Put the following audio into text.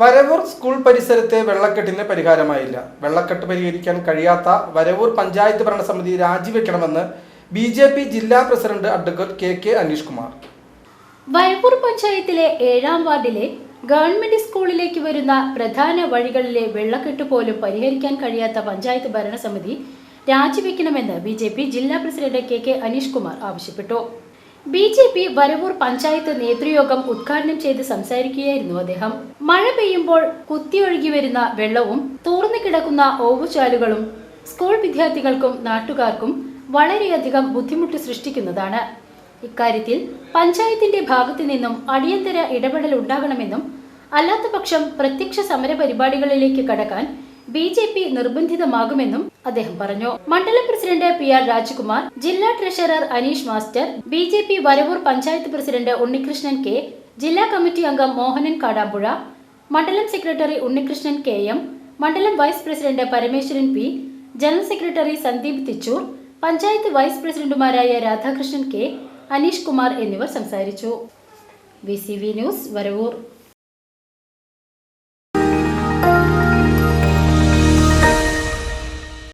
Varavoor school പരിസരത്തെ വെള്ളക്കെട്ടിന് പരിഹാരമായില്ല. വെള്ളക്കെട്ട് പരിഹരിക്കാൻ കഴിയാത്ത വരവൂർ പഞ്ചായത്ത് ഭരണസമിതി രാജിവെക്കണമെന്ന് ബി ജെ പി ജില്ലാ president advocate K K Aneesh Kumar Varavoor പഞ്ചായത്തിലെ ഏഴാം വാർഡിലെ ഗവൺമെന്റ് സ്കൂളിലേക്ക് വരുന്ന പ്രധാന വഴികളിലെ വെള്ളക്കെട്ട് പോലും പരിഹരിക്കാൻ കഴിയാത്ത പഞ്ചായത്ത് ഭരണസമിതി രാജിവെക്കണമെന്ന് ബി ജില്ലാ president K K Aneesh Kumar ആവശ്യപ്പെട്ടു. B J P Varavoor panchayat നേതൃയോഗം ഉദ്ഘാടനം ചെയ്ത് സംസാരിക്കുകയായിരുന്നു അദ്ദേഹം. മഴ പെയ്യുമ്പോൾ കുത്തിയൊഴുകി വരുന്ന വെള്ളവും തൂർന്നു കിടക്കുന്ന ഓവുചാലുകളും സ്കൂൾ വിദ്യാർത്ഥികൾക്കും നാട്ടുകാർക്കും വളരെയധികം ബുദ്ധിമുട്ട് സൃഷ്ടിക്കുന്നതാണ്. ഇക്കാര്യത്തിൽ പഞ്ചായത്തിന്റെ ഭാഗത്തു നിന്നും അടിയന്തര ഇടപെടൽ ഉണ്ടാകണമെന്നും അല്ലാത്തപക്ഷം പ്രത്യക്ഷ സമര പരിപാടികളിലേക്ക് കടക്കാൻ ബി ജെ പി നിർബന്ധിതമാകുമെന്നും അദ്ദേഹം പറഞ്ഞു. മണ്ഡലം പ്രസിഡന്റ് പി ആർ രാജ്കുമാർ ജില്ലാ treasurer Aneesh master B J P Varavoor panchayat president Unnikrishnan K ജില്ലാ കമ്മിറ്റി അംഗം മോഹനൻ കാടാമ്പുഴ മണ്ഡലം സെക്രട്ടറി ഉണ്ണികൃഷ്ണൻ കെ എം മണ്ഡലം vice president Parameswaran P general secretary Sandeep Thichur panchayat vice പ്രസിഡന്റുമാരായ Radhakrishnan K Aneesh Kumar എന്നിവർ സംസാരിച്ചു. V news Varavoor.